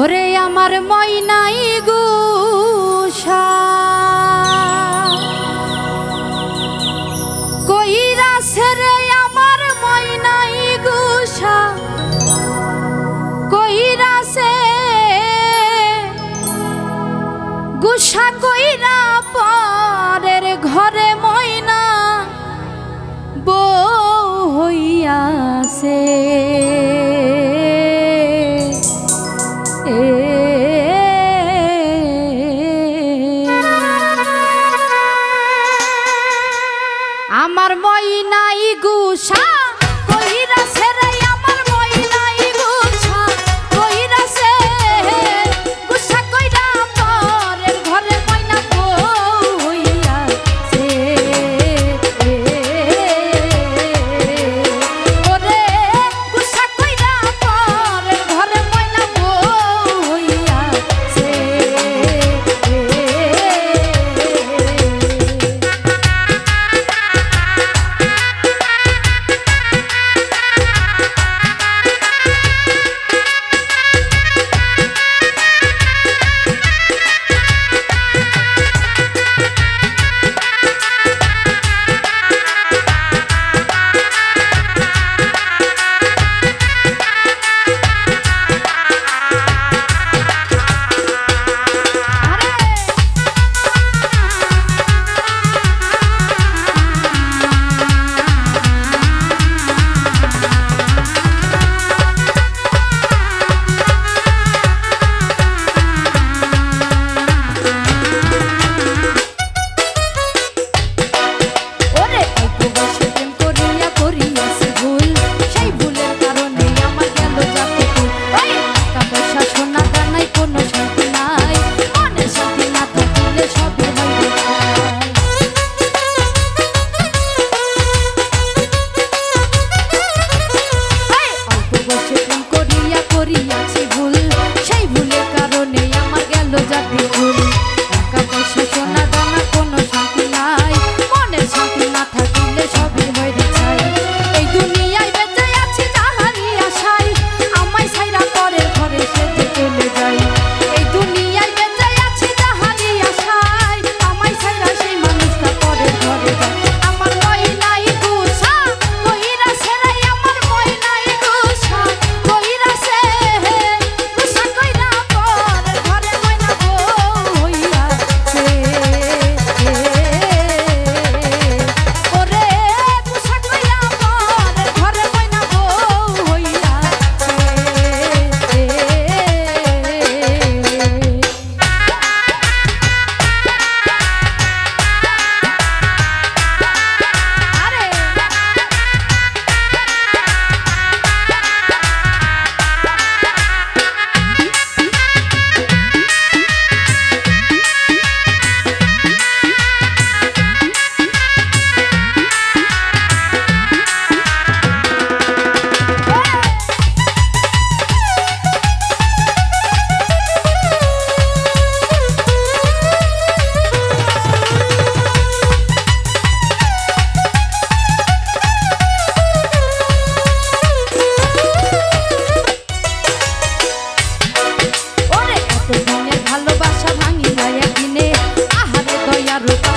ওরে আমার ময়নাই গুষা কইরাছে আমার ময়নাই কইরা পরের ঘরে ময়না বউ হইয়াছে।